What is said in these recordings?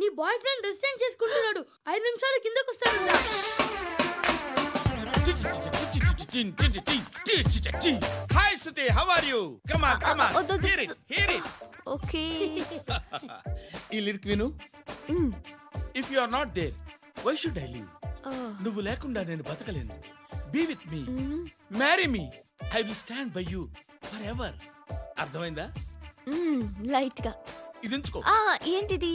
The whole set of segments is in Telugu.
నీ బాయ్ ఫ్రెండ్ చేంజ్ చేసుకుంటున్నాడు. ఐదు నిమిషాలు కిందకు వస్తాడు hi Suthi how are you come on come on. Here it here it okay. ఈ లిరిక్ విను. If you are not there why should I live నువ్వు లేకుండా నేను బతకలేను. Be with me marry me I will stand by you for ever అర్థమైందా? లైట్గా ఇది ఏంటిది?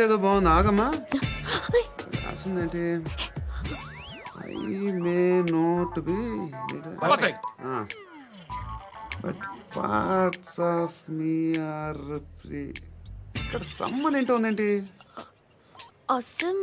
ఏదో బాగుంది. ఆగమ్మా. రాసిందేంటి? I may not be. Perfect but parts of me are free ఇక్కడ సమ్మన్ ఏంటో ఉందేంటి? అసమ్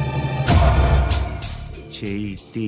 చేతి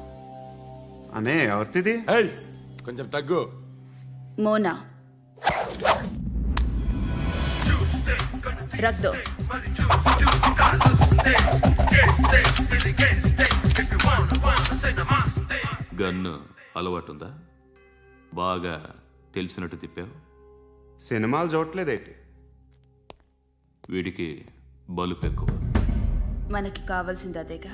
అనే ఎవరిది కొంచెం తగ్గు. మోనా. రక్ దో గన్ను అలవాటుందా? బాగా తెలిసినట్టు తిప్పావు? సినిమాలు చూడట్లేదేంటి? వీడికి బలుపు ఎక్కువ మనకి కావాల్సింది అదేగా.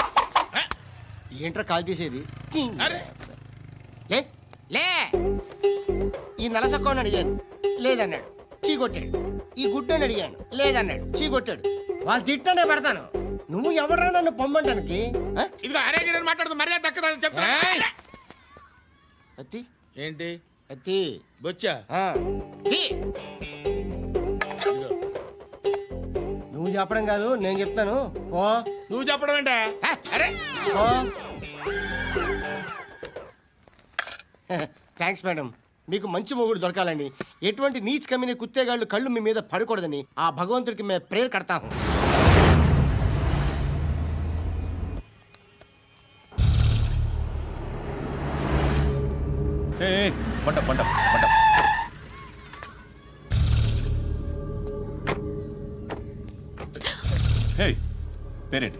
ఏంట్రా కాల్ తీసేది? అరే. లే. లే. ఈ నలసక్కని అడిగాను. లేదన్నాడు. చీ కొట్టాడు ఈ గుడ్డని అడిగాను. లేదన్నాడు. చీ కొట్టాడు వాళ్ళు తిట్టానే పడతాను. నువ్వు ఎవడరా నన్ను పొమ్మంటానికి? ఇదిగో అరే గిరని మాట్లాడుతూ మర్యాద దక్కదని చెప్తా అత్తి. ఏంటి? అత్తి. బొచ్చా. నువ్వు చెప్పడం కాదు నేను చెప్తాను. ఓ నువ్వు చెప్పడం హ, అరే. థ్యాంక్స్ మేడం మీకు మంచి మొగుడు దొరకాలని ఎటువంటి నీచ్ కమ్మిన కుత్తేగాళ్ళు కళ్ళు మీ మీద పడకూడదని ఆ భగవంతుడికి మేము ప్రేయర్ కడతాము పంట పంట పంట హే పేరేంటి?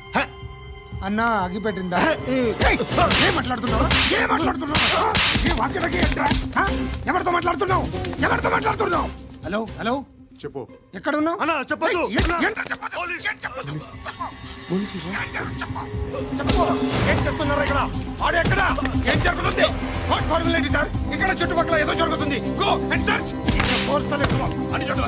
అన్నా అగ్గి పెట్టిందా ఏం మాట్లాడుతున్నావు? ఏం మాట్లాడుతున్నావు? ఏ వాక్యలకి ఏంట్రా? ఆ? ఎవరితో మాట్లాడుతున్నావు? ఎవరితో మాట్లాడుతున్నావు? Hello hello? చెప్పు. ఎక్కడ ఉన్నావు అన్నా. చెప్పదు ఏం చేస్తున్నారు ఇక్కడ? ఆడు ఎక్కడ? ఏం జరుగుతుంది? వాట్ ఫార్ములా ఏంటి సార్? ఇక్కడ చుట్టుపక్కల ఏదో జరుగుతుంది. గో అండ్ సర్చ్ ఫోర్స్ అని పోలీసులు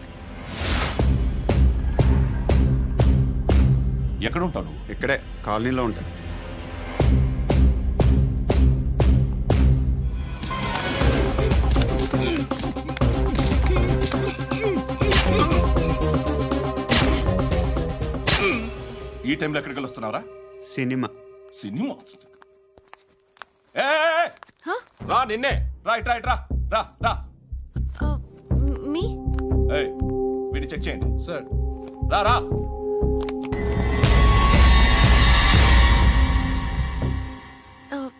ఎక్కడ ఉంటావు నువ్వు? ఇక్కడే కాలనీలో ఉంటాయి ఈ టైంలో ఎక్కడికి వస్తున్నావురా? సినిమా. సినిమా? ఏయ్! రా నిన్నే. రా ఇట్ రా ఇట్ రా. రా రా మీ? ఏయ్ వీడిని చెక్ చేయండి. సార్. రా రా.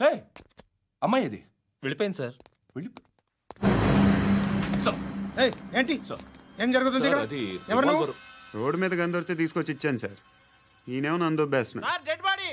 ఏయ్ అమ్మాయి ఇది వెళ్ళిపోయింది సార్. వెళ్ళి సార్. ఏయ్, ఏంటి? సార్. ఏం జరుగుతుంది ఇక్కడ? ఎవరు నువ్వు? రోడ్డు మీద గన్ను దొరికితే తీసుకొచ్చి ఇచ్చాను సార్. ఈయనేమో నన్ను దొబ్బేస్తున్నా డెడ్ బాడీ!